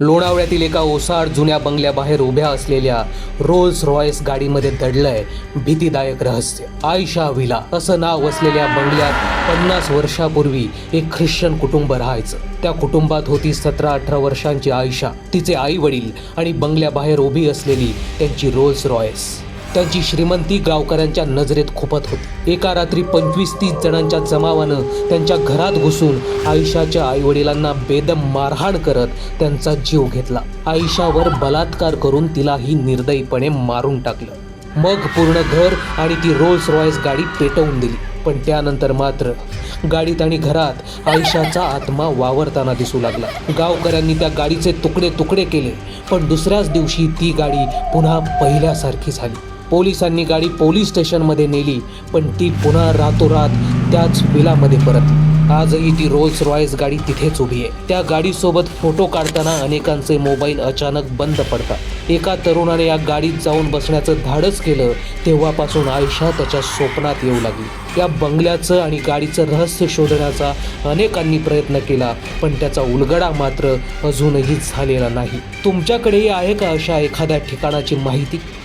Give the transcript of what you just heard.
लोणावळ्यातील एका ओसाड जुन्या बंगल्याबाहेर उभ्या असलेल्या रोल्स रॉयस गाडीमध्ये दडलंय भीतीदायक रहस्य. आयशा विला असं नाव असलेल्या बंगल्यात पन्नास वर्षापूर्वी एक ख्रिश्चन कुटुंब राहायचं. त्या कुटुंबात होती सतरा अठरा वर्षांची आयशा. तिचे आई वडील आणि बंगल्याबाहेर उभी असलेली त्यांची रोल्स रॉयस. त्यांची श्रीमंती गावकऱ्यांच्या नजरेत खुपत होती. एका रात्री पंचवीस तीस जणांच्या जमावानं त्यांच्या घरात घुसून आयुष्याच्या आईवडिलांना बेदम मारहाण करत त्यांचा जीव घेतला. आयुष्यावर बलात्कार करून तिलाही निर्दयीपणे मारून टाकलं. मग पूर्ण घर आणि ती रोल्स रॉयस गाडी पेटवून दिली. पण त्यानंतर मात्र गाडीत आणि घरात आयुष्याचा आत्मा वावरताना दिसू लागला. गावकऱ्यांनी त्या गाडीचे तुकडे तुकडे केले पण दुसऱ्याच दिवशी ती गाडी पुन्हा पहिल्यासारखी झाली. पोलिसांनी गाडी पोलीस स्टेशनमध्ये नेली पण ती पुन्हा रातोरात त्याच बिलामध्ये परत आजही ती रोल्स रॉयस गाडी तिथेच उभी आहे. त्या गाडीसोबत फोटो काढताना अनेकांचे मोबाईल अचानक बंद पडतात. एका तरुणाने या गाडीत जाऊन बसण्याचं धाडस केलं तेव्हापासून आयशा त्याच्या स्वप्नात येऊ लागली. या बंगल्याचं आणि गाडीचं रहस्य शोधण्याचा अनेकांनी प्रयत्न केला पण त्याचा उलगडा मात्र अजूनही झालेला नाही. तुमच्याकडेही आहे का अशा एखाद्या ठिकाणाची माहिती?